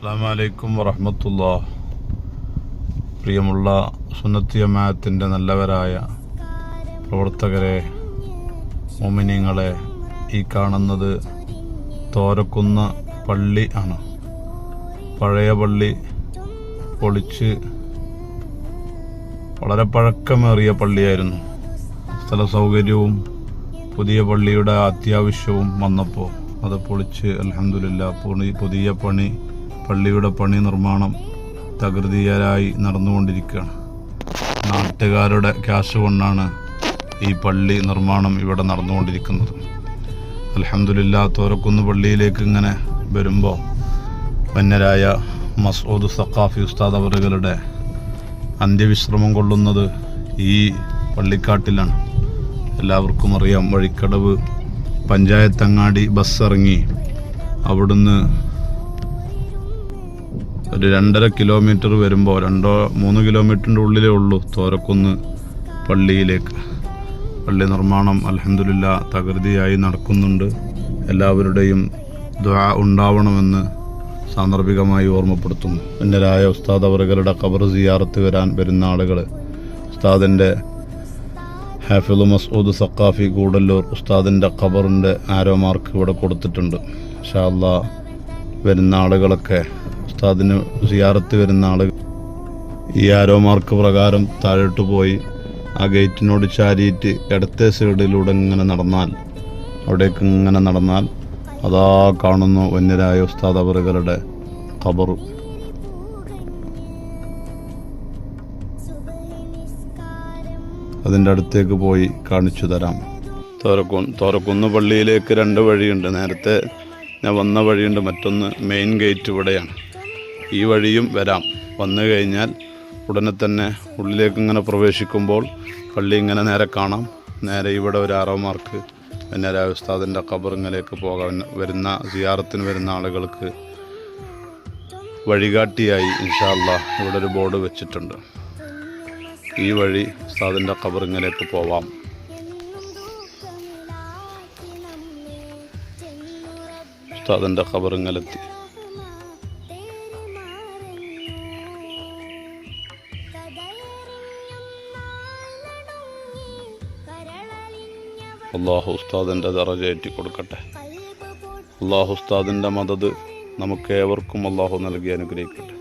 അസ്സാം വലൈക്കും വറഹമത്തുള്ള. പ്രിയമുള്ള സുന്നത്തി നല്ലവരായ പ്രവർത്തകരെ മോമിനിങ്ങളെ ഈ കാണുന്നത് തോരക്കുന്ന പള്ളി ആണ്. പഴയ പള്ളി പൊളിച്ച് വളരെ പഴക്കമേറിയ പള്ളിയായിരുന്നു. സ്ഥല സൗകര്യവും പുതിയ പള്ളിയുടെ അത്യാവശ്യവും വന്നപ്പോൾ അത് പൊളിച്ച് അലഹമില്ല പുതിയ പണി പള്ളിയുടെ പണി നിർമ്മാണം തകൃതിയായി നടന്നുകൊണ്ടിരിക്കുകയാണ്. നാട്ടുകാരുടെ ക്യാഷ് കൊണ്ടാണ് ഈ പള്ളി നിർമ്മാണം ഇവിടെ നടന്നുകൊണ്ടിരിക്കുന്നത്. അലഹമില്ല തോരക്കുന്ന് പള്ളിയിലേക്ക് ഇങ്ങനെ വരുമ്പോൾ വന്യരായ മസൂദ് സഖാഫി ഉസ്താദ് അവറുകളുടെ അന്ത്യവിശ്രമം കൊള്ളുന്നത് ഈ പള്ളിക്കാട്ടിലാണ്. എല്ലാവർക്കും അറിയാം വഴിക്കടവ് പഞ്ചായത്തങ്ങാടി ബസ് ഇറങ്ങി അവിടുന്ന് ഒരു രണ്ടര കിലോമീറ്റർ വരുമ്പോൾ രണ്ടോ മൂന്ന് കിലോമീറ്ററിന്റെ ഉള്ളിലേ ഉള്ളൂ തോരക്കുന്ന് പള്ളിയിലേക്ക്. പള്ളി നിർമ്മാണം അലഹമില്ല തകൃതിയായി നടക്കുന്നുണ്ട്. എല്ലാവരുടെയും ദ്വാ ഉണ്ടാവണമെന്ന് സാന്ദർഭികമായി ഓർമ്മപ്പെടുത്തുന്നു. പിന്നരായ ഉസ്താദ് അവറുകളുടെ ഖബർ സിയാറത്ത് വരാൻ വരുന്ന ആളുകൾ ഉസ്താദിന്റെ ഹാഫിദ് മസൂദ് സക്കാഫി കൂടല്ലൂർ ഉസ്താദിന്റെ ഖബറിന്റെ ആരോ മാർക്ക് ഇവിടെ കൊടുത്തിട്ടുണ്ട്. ഷാല്ല വരുന്ന ആളുകളൊക്കെ ഉസ്താദിന് സിയാറത്ത് വരുന്ന ആളുകൾ ഈ ആരോ മാർക്ക് പ്രകാരം താഴോട്ട് പോയി ആ ഗേറ്റിനോട് ചാരിയിട്ട് ഇടത്തെ സൈഡിലൂടെ ഇങ്ങനെ നടന്നാൽ അവിടേക്ക് ഇങ്ങനെ നടന്നാൽ അതാ കാണുന്നു വന്യരായ ഉസ്താദ് അവറുകളുടെ ഖബർ അതിന്റെ അടുത്തേക്ക് പോയി കാണിച്ചു തരാം. തോരക്കു തോരക്കുന്ന് പള്ളിയിലേക്ക് രണ്ട് വഴിയുണ്ട്. നേരത്തെ ഞാൻ വന്ന വഴിയുണ്ട്. മറ്റൊന്ന് മെയിൻ ഗേറ്റ് ഇവിടെയാണ്. ഈ വഴിയും വരാം. വന്നു കഴിഞ്ഞാൽ ഉടനെ തന്നെ ഉള്ളിലേക്ക് ഇങ്ങനെ പ്രവേശിക്കുമ്പോൾ പള്ളി ഇങ്ങനെ നേരെ കാണാം. നേരെ ഇവിടെ ഒരു ആറോ മാർക്ക് പിന്നെ ഉസ്താദിന്റെ ഖബറിങ്ങിലേക്ക് പോകാൻ വരുന്ന സിയാറത്തിന് വരുന്ന ആളുകൾക്ക് വഴികാട്ടിയായി ഇൻഷാല്ല ഇവിടെ ഒരു ബോർഡ് വെച്ചിട്ടുണ്ട്. ഈ വഴി ഉസ്താദിന്റെ ഖബറിങ്ങിലേക്ക് പോവാം. ഉസ്താദിന്റെ ഖബറിങ്ങലെത്തി. അള്ളാഹു ഉസ്താദിന്റെ ദറജയേറ്റി കൊടുക്കട്ടെ അള്ളാഹു ഉസ്താദിന്റെ മദത് നമുക്ക് ഏവർക്കും അള്ളാഹു നൽകി അനുഗ്രഹിക്കട്ടെ.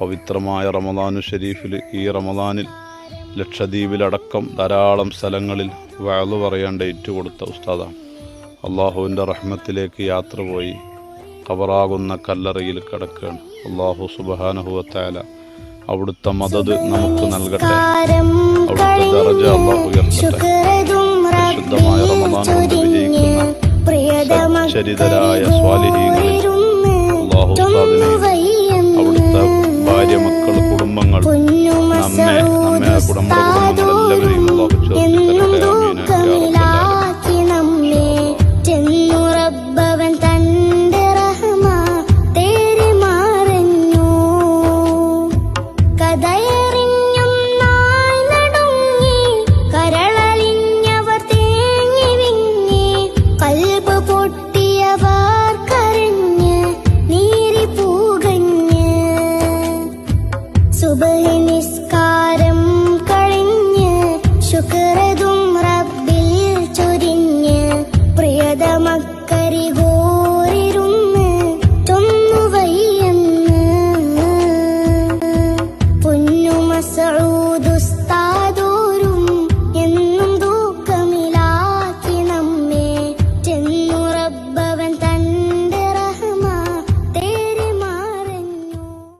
പവിത്രമായ റമദാനു ഷരീഫിൽ ഈ റമദാനിൽ ലക്ഷദ്വീപിലടക്കം ധാരാളം സ്ഥലങ്ങളിൽ വയലു പറയാൻ ഡേറ്റ് കൊടുത്ത ഉസ്താദാണ്. അള്ളാഹുവിന്റെ റഹ്മത്തിലേക്ക് യാത്ര പോയി കവറാകുന്ന കല്ലറയിൽ കിടക്കുകയാണ്. അള്ളാഹു സുബാനുഹുവത്തായ അവിടുത്തെ മദത് നമുക്ക് നൽകട്ടെ. അവിടുത്തെ ദറജ അള്ളാഹു ഉയർത്തട്ടെ. പരിശുദ്ധമായ ചരിതരായ സ്വാലിഹീങ്ങളിൽ അവിടുത്തെ ഭാര്യ മക്കൾ കുടുംബങ്ങൾ കുടുംബങ്ങളെല്ലാവരെയും കുടുംബ റബ്ബിൽ ചൊരിഞ്ഞ് പ്രിയതമക്ക